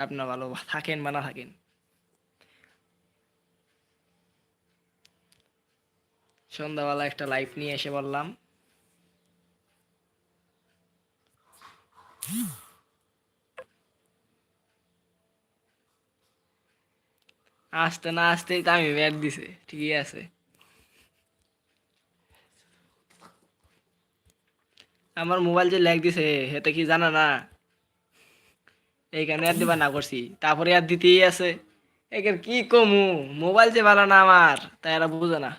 আপনার ভালো থাকেন বা না থাকেন। সন্ধ্যাবেলা একটা লাইভ নিয়ে এসে বললাম। আসতে না আসতেই তো আমি ব্যাট দিছে, ঠিকই আছে। আমার মোবাইল যে ল্যাগ দিছে, হেতে কি জানা না? এইখানে আর দিবা না করছি। তারপরে আর দিতেই আছে। একের কি কমু? মোবাইল যে ভালো না আমার, তাই এরা বুঝে না।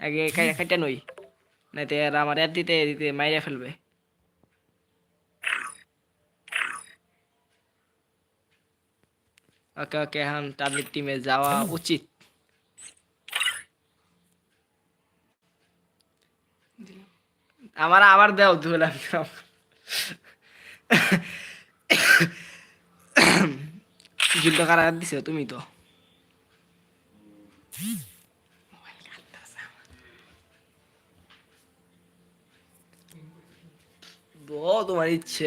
আগে খাইটা নই। নাই তো এরা আমার আর দিতে দিতে মাইরে ফেলবে। ওকে ওকে, এখন তাদের টিমে যাওয়া উচিত। আমার আবার দেও ধুলাম। যুদ্ধ কারা দিছে? তুমি তো। তোমার ইচ্ছে।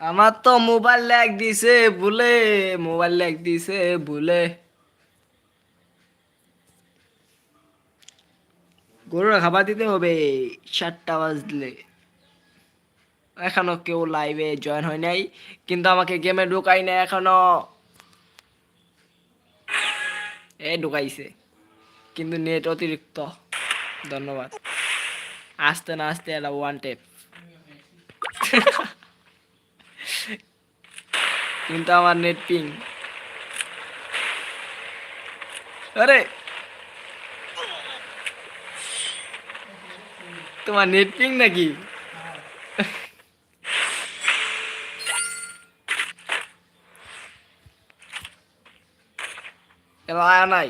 আমার তো মোবাইল ল্যাগ দিছে, বলে। মোবাইল ল্যাগ দিছে, বলে। গরুর খাবার দিতে হবে, সাতটা বাজলে। এখনও কেউ লাইভে জয়েন হয় নাই, কিন্তু আমাকে গেমে ঢুকাই না এখনও। এ, ঢুকাইছে। কিন্তু নেট অতিরিক্ত। ধন্যবাদ। আসতে না আসতে এটা ওয়ান টেপ কিন্তু আমার নেট পিং আরে! তোমার নেট পিং নাকি? এলা আয়া নাই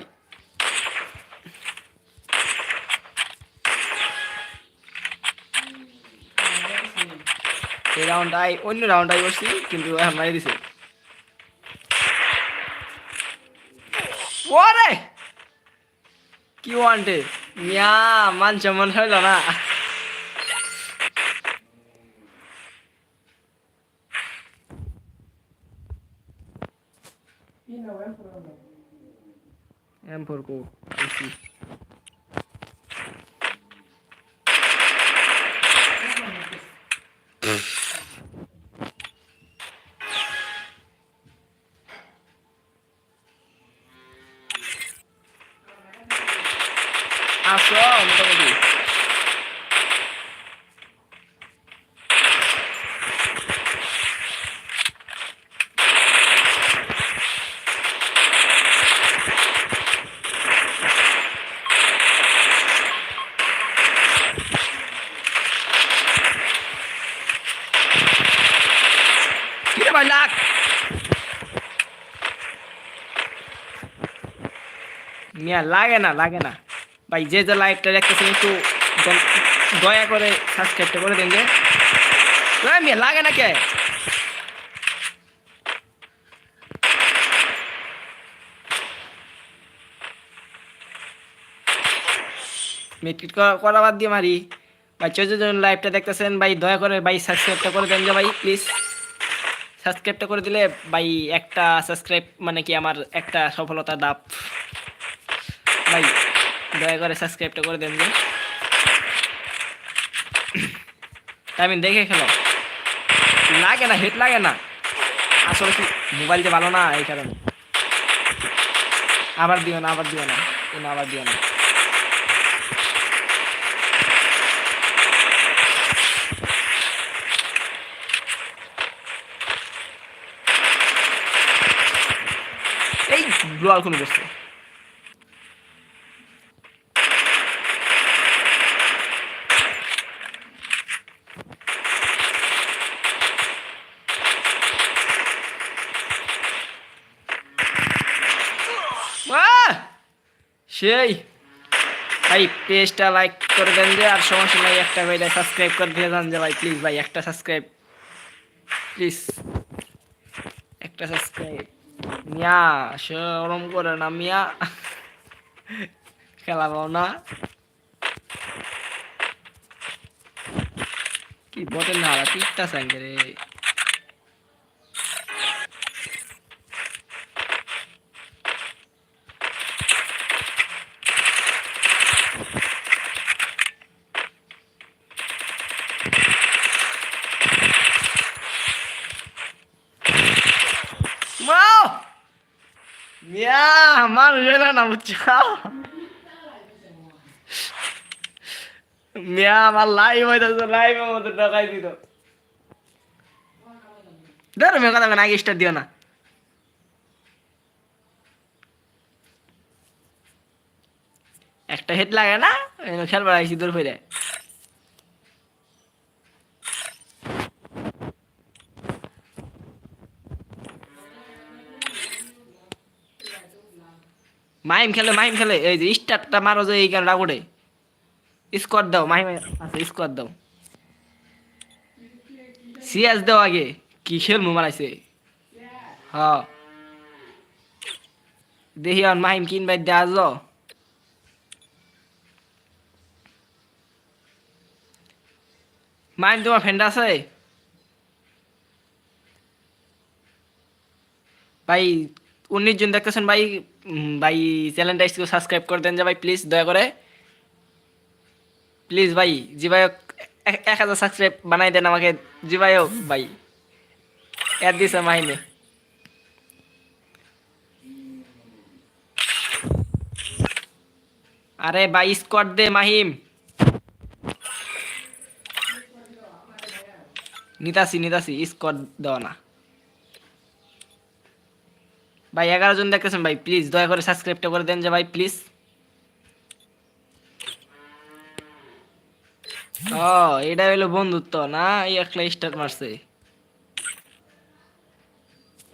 এই রাউন্ড আই অন্য রাউন্ড আই করছি কিন্তু এখন মারি দিছে ওরে কি ওয়ান্টে মিয়া মান সম্মান হইল না এম ফোর কো আইসি আসো লাগ মিয়া, লাগে না লাগে না। ভাই, যে যে লাইভটা দেখতেছেন, একটু দয়া করে সাবস্ক্রাইবটা করে দেন যে। মিয়া, লাগে না কে? মিটকিট করা বাদ দিয়ে মারি। ভাই চৌদ্দ লাইভটা দেখতেছেন, ভাই, দয়া করে, ভাই সাবস্ক্রাইবটা করে দেন যে ভাই প্লিজ সাবস্ক্রাইবটা করে দিলে ভাই একটা সাবস্ক্রাইব মানে কি আমার একটা সফলতা দাপ। ভাই দয়া করে সাবস্ক্রাইবটা করে দেন আমি দেখে খেলো। লাগে না হেট লাগে না। আসলে কি মোবাইল যে ভালো না এই কারণে। আবার দিও না আবার দিও না, আবার দিও না। ব্লোয়াল কোন বসছে সেই। ভাই পেজটা লাইক করে দেন যে, আর সমস্যা নাই, একটা করে সাবস্ক্রাইব করে দিয়ে দেন যে, ভাই প্লিজ ভাই, একটা সাবস্ক্রাইব প্লিজ একটা সাবস্ক্রাইব মিয়া সরম করে না মিয়া। খেলাবো না। কি বটেন না টিকটা সাঙ্গে রে মিয়া মানুষ হইল না মিয়া আমার লাইভ হইতেছে লাইভের মধ্যে ঢকাই দিত ধরো মেয়ে কথা আগে স্টার দিও না একটা হেড লাগে না? খেলবার আইসি দূর ফিরে মাইম খেলে মাইম খেলে, এই যে স্টারটা মারো যে এই গানটা করে স্কোয়াড দাও মাইম আচ্ছা স্কোয়াড দাও। সিএস দাও আগে, কি খেলব মারাইছে। হ। দেখি আর মাইম কিনবাই দেওয়া যাও মাইম তোমার ফ্রেন্ড আছে? ভাই, উনিশ জন দেখতেছেন, ভাই ভাই, চ্যানেলটা একটু সাবস্ক্রাইব করে দেন যে ভাই প্লিজ দয়া করে। প্লিজ ভাই, জি ভাই, এক- এক হাজার সাবস্ক্রাইব বানাই দেন আমাকে। জি ভাই ভাই অ্যাড দিছে মাহিনে। আরে ভাই স্কোয়াড দে মাহিম। নিতাসি নিতাসি স্কোয়াড দেওয়া না। ভাই এগারো জন দেখতেছেন ভাই প্লিজ দয়া করে সাবস্ক্রাইবটা করে দেন যে ভাই প্লিজ ও এটা হলো বন্ধুত্ব না? এই একটা স্টার মারছে।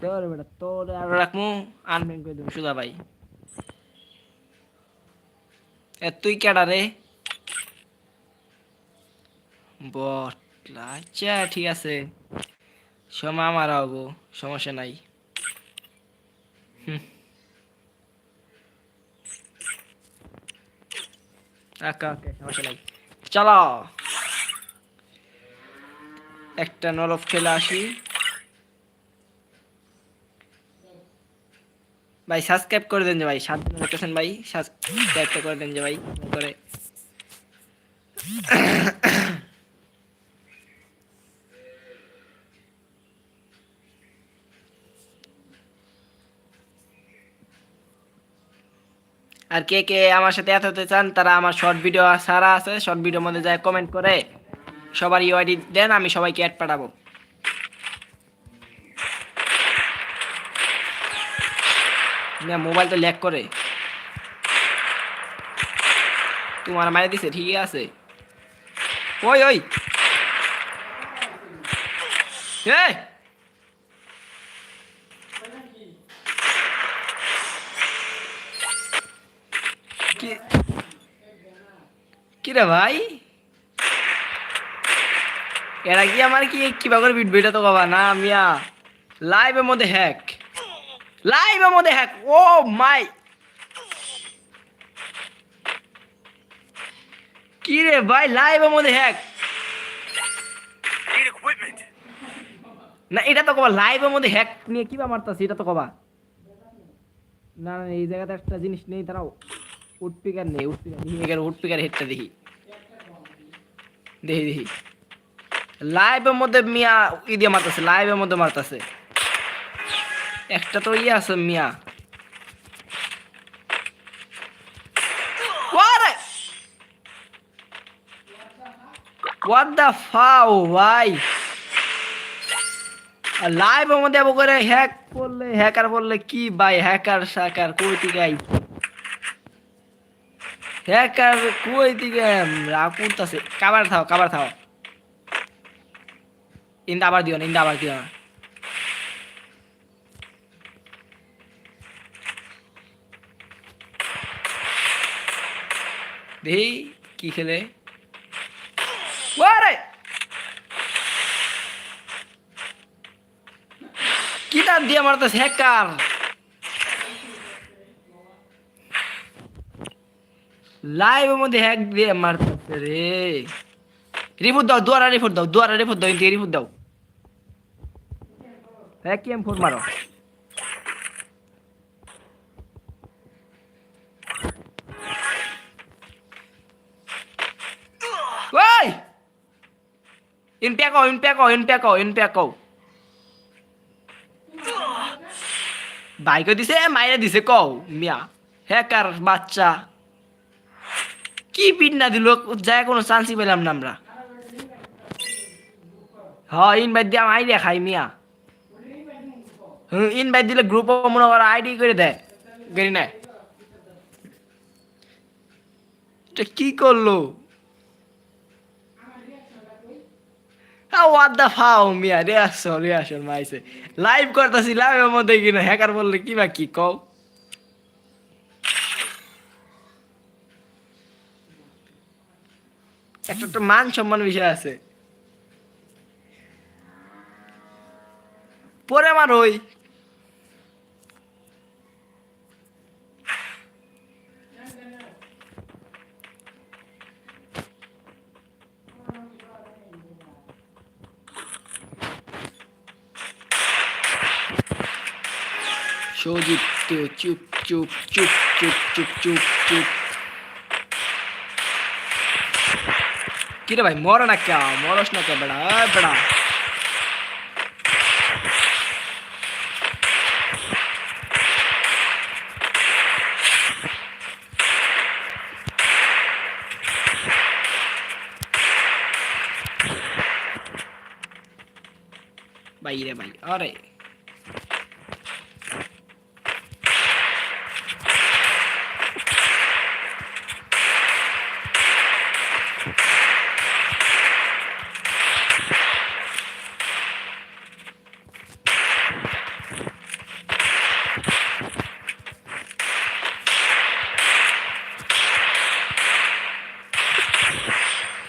তোর বেটা তোর আর রাখমু আনবেন করে দেবো সুদা ভাই। এ তুই কেডা রে? বটলা আচ্ছা ঠিক আছে। সময় আমার হব সমস্যা নাই। চলো। একটা নলব খেলে আসি। ভাই সাবস্ক্রাইব করে দেন যে ভাই, সাত দিন ভাই সাবস্ক্রাইবটা করে দেন যে ভাই, করে। আর কে কে আমার সাথে এত হতে চান, তারা আমার শর্ট ভিডিও সারা আছে শর্ট ভিডিওর মধ্যে যায় কমেন্ট করে, সবার ইউআইডি দেন, আমি সবাইকে অ্যাড পাঠাবো। না মোবাইল তো ল্যাক করে। তোমার মারে দিছে, ঠিকই আছে। ওই ওই। এই! কি? কি রে ভাই? এরা কি আমার কি কিবা করে বিট বিটা তো বাবা না মিয়া। লাইভের মধ্যে হ্যাক লাইভের মধ্যে হ্যাক ও মাই। কি রে ভাই লাইভের মধ্যে হ্যাক না এটা তো কবা লাইভের মধ্যে হ্যাক নিয়ে কিবা মারতাছে এটা তো কবা। না না এই জায়গাতে একটা জিনিস নেই তারাও উডপিকার নেই উডপিকার দেখি এখানে উডপিকার হেডটা দেখি। দেখি দেখি। লাইভের মধ্যে মিয়া ই দিয়ে মারতেছে লাইভের মধ্যে মারতেছে। একটা তো ইয়ে আছে মিয়া। হোয়াট দ্য ফাও ভাই? লাইভের মধ্যে করে হ্যাক করলে হ্যাকার বললে কি ভাই হ্যাকার সাকার কই আই হ্যাকার কই থেকে রাকুরতাছে কাবার থাও কাবার থাও ইন্দা আবার দিও না, ইন্দা আবার দিও না। দেখি কি খেলে? ওরে কি দাঁত দিয়ে মারতেছে হ্যাকার লাইভের মধ্যে হ্যাক দিয়ে মারতেছে রে। রিপোর্ট দাও, দুয়ারা রিপোর্ট দাও, দুয়ারা রিপোর্ট দাও ইন্দিকে রিপোর্ট দাও। হ্যাঁ কি এম ফোর মারো। ওই! ইনপ্যাকো ইনপ্যাকো ইনপ্যাকো ইনপ্যাকো বাইকও দিছে, মাইরে দিছে, কও, মিয়া। হ্যাকার বাচ্চা। কি পিন না দিল? যায় কোনো চান্সই পেলাম না আমরা। হ ইনভাইট দিয়ে আইডিয়া খাই মিয়া। ইনভাইট দিলে গ্রুপ মনে করো আইডি করে দেয়। গেরি নাই। কি করল? হোয়াট দা ফাও মিয়া? রিয়াকশন রিয়াকশন মাইছে। লাইভ করতেছি লাইভের মধ্যে কিনা হ্যাকার বললে কি বা কি কও? একটা একটা মান সম্মান বিষয় আছে। পরে আমার ওই সজিত চুপ চুপ চুপ চুপ চুপ চুপ চুপ। কিরে ভাই মর না কে মরস না কে বেড়া এ বেড়া ভাই রে ভাই আরে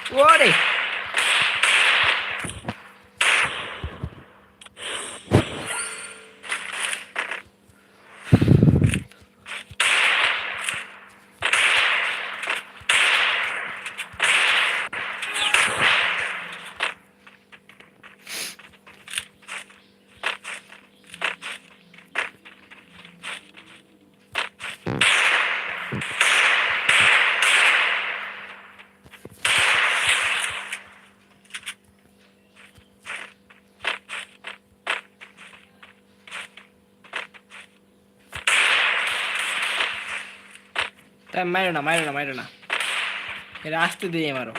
Ore! মারো না মারো না মারো না। এটা আসতে দিয়ে মারো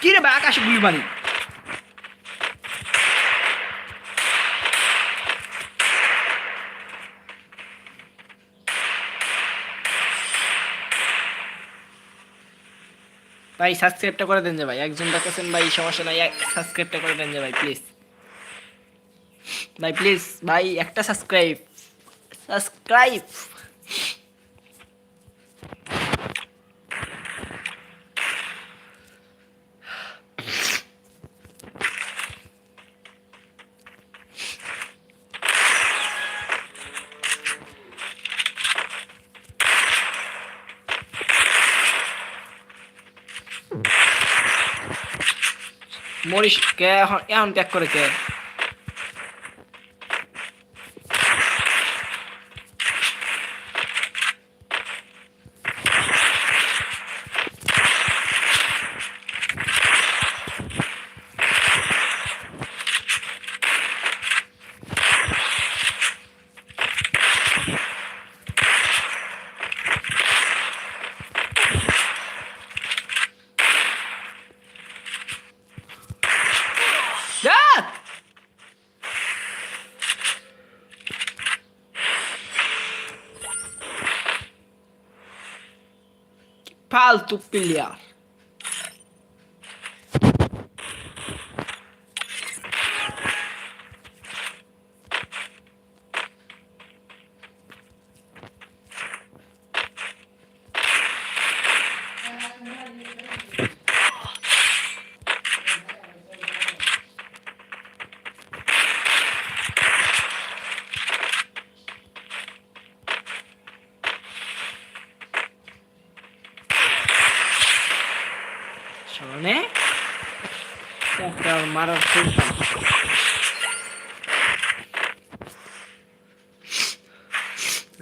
কি রে ভাই, আকাশে গুলি মারি। ভাই সাবস্ক্রাইবটা করে দেন যে ভাই। একজন দেখেছেন ভাই, সমস্যা নাই সাবস্ক্রাইবটা করে দেন যে ভাই প্লিজ ভাই প্লিজ ভাই, একটা সাবস্ক্রাইব সাবস্ক্রাইব মরিস কে এখন এখন ত্যাগ করে কে? alto pilhar. একটা মারার চেষ্টা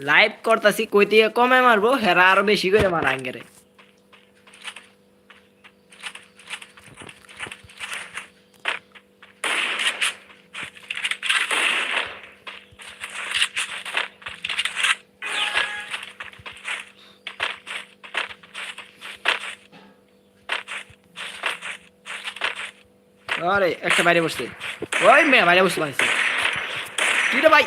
লাইভ করতাছি কই থেকে কমে মারবো, হেরা আরও বেশি করে মারা আঙ্গেরে আরে, একটা বাইরে বসছে ওই মেয়ে, বাইরে বসতে পারছে। কি রে ভাই?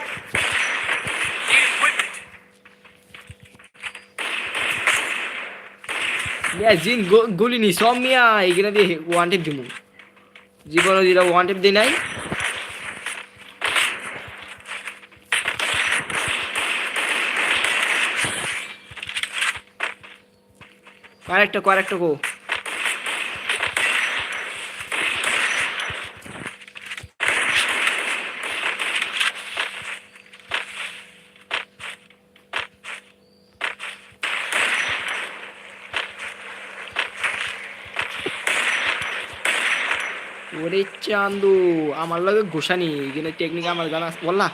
মিয়া, জিন গুলি নি, সব মিয়া এগুলো দিয়ে ওয়ান টিপ দিমু। জীবনে দিলে ওয়ান টিপ দিই নাই। আরেকটা কো। আরেকটা ওরে চান্দু, আমার লগে ঘোষানি এখানে টেকনিক আমার জানা আছে। বললা,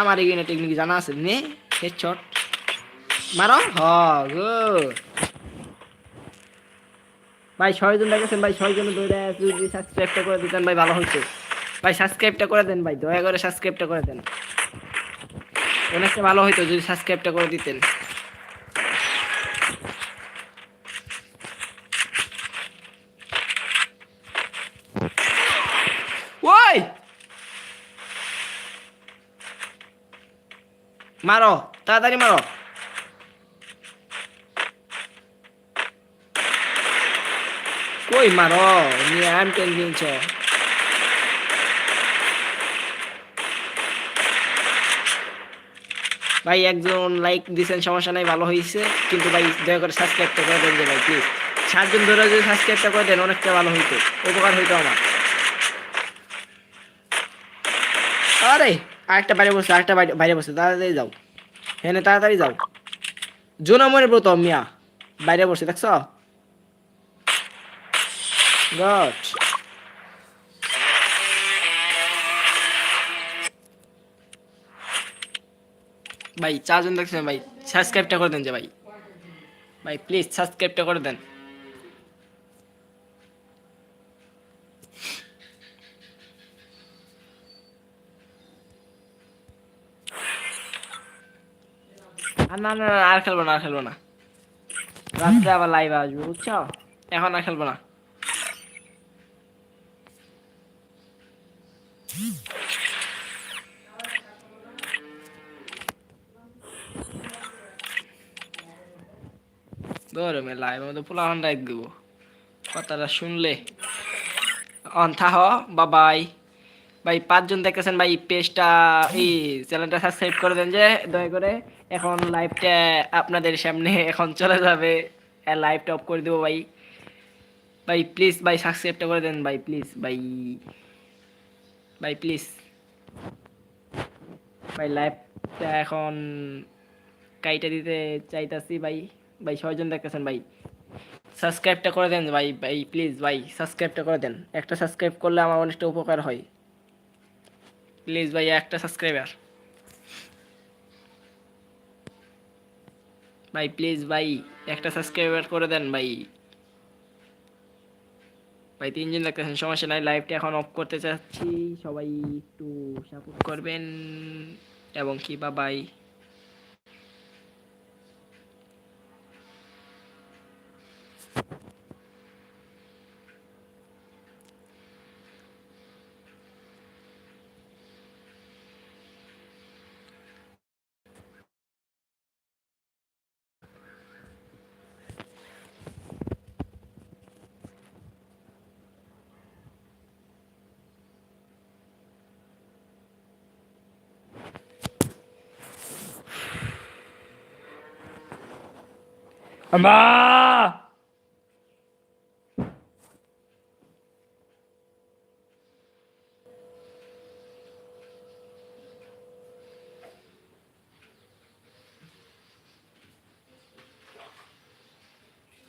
আমার এখানে টেকনিক জানা আছে। নে হেডশট মারো? হ গুড ভাই, ছয়জন দেখেছেন? ভাই, ছয়জন ধরে যদি সাবস্ক্রাইবটা করে দিতেন, ভাই, ভালো হতো ভাই সাবস্ক্রাইবটা করে দেন, ভাই, দয়া করে সাবস্ক্রাইবটা করে দেন। অনেকটা ভালো হতো যদি সাবস্ক্রাইবটা করে দিতেন ওই মারো, তাড়াতাড়ি মারো। কই মারো? নিয়ে আম দিনছ ভাই, একজন লাইক দিছেন, সমস্যা নাই, ভালো হয়েছে কিন্তু ভাই, দয়া করে সাবস্ক্রাইবটা করে দেন যে ভাই প্লিজ সাতজন ধরে যদি সাবস্ক্রাইবটা করে দেন, অনেকটা ভালো হইতো। উপকার হইতো আমার। আরে! আরেকটা বাইরে বসে, আরেকটা বাইরে বাইরে বসে, তাড়াতাড়ি যাও। হ্যাঁ তাড়াতাড়ি যাও। জোনামনের ব্রত মিয়া। বাইরে বসে, দেখছ? গড। ভাই, চারজন দেখছেন, ভাই। সাবস্ক্রাইবটা করে দেন যে ভাই। ভাই প্লিজ সাবস্ক্রাইবটা করে দেন। না না আর খেলব না, আর খেলব না। রাত্রে আবার লাইভ বুঝছ? এখন আর খেলব না। ধরে মে লাইভ মধ্যে পোলা হন রাখ দিব। কথাটা শুনলে। অন, থাহ বাবাই ভাই, পাঁচজন দেখতেছেন, ভাই পেজটা এই চ্যানেলটা সাবস্ক্রাইব করে দেন যে, দয়া করে। এখন লাইভটা আপনাদের সামনে এখন চলে যাবে। লাইভটা অফ করে দেবো ভাই। ভাই প্লিজ ভাই সাবস্ক্রাইবটা করে দেন ভাই প্লিজ ভাই। ভাই প্লিজ ভাই লাইভটা এখন কাইটা দিতে চাইতাছি ভাই। ভাই, ছয়জন দেখতেছেন ভাই। সাবস্ক্রাইবটা করে দেন ভাই ভাই প্লিজ ভাই সাবস্ক্রাইবটা করে দেন। একটা সাবস্ক্রাইব করলে আমার অনেকটা উপকার হয়। প্লিজ ভাই, একটা সাবস্ক্রাইবার ভাই প্লিজ ভাই, একটা সাবস্ক্রাইবার করে দেন ভাই। ভাই, তিনজন দেখতেছেন, সমস্যা নাই লাইভটা এখন অফ করতে চাচ্ছি। সবাই একটু সাপোর্ট করবেন। এবং কি বা বাই আমা